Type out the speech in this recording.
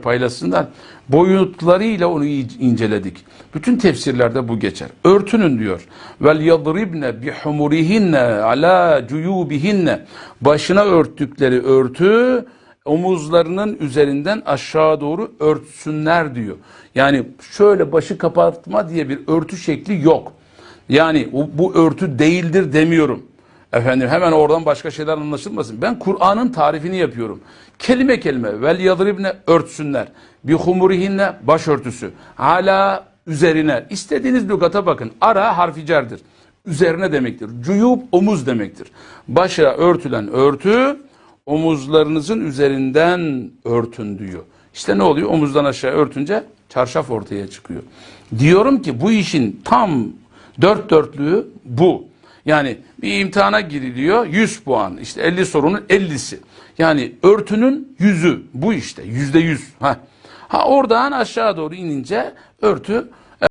paylaşsınlar. Boyutlarıyla onu inceledik. Bütün tefsirlerde bu geçer. Örtünün diyor. Vel yadribne bi humurihinne ala cuyubihinne. Başına örttükleri örtü omuzlarının üzerinden aşağı doğru örtsünler diyor. Yani şöyle başı kapatma diye bir örtü şekli yok. Yani bu örtü değildir demiyorum. Efendim hemen oradan başka şeyler anlaşılmasın. Ben Kur'an'ın tarifini yapıyorum. Kelime kelime vel yadribne örtsünler. Bi humurihinne başörtüsü. Hala üzerine. İstediğiniz lügata bakın. Ara harfi cerdir. Üzerine demektir. Cuyub omuz demektir. Başa örtülen örtü omuzlarınızın üzerinden örtün diyor. İşte ne oluyor? Omuzdan aşağı örtünce çarşaf ortaya çıkıyor. Diyorum ki bu işin tam dört dörtlüğü bu. Yani bir imtihana giriliyor 100 puan işte 50 sorunun 50'si. Yani örtünün yüzü bu işte yüzde yüz. Ha. oradan aşağı doğru inince örtü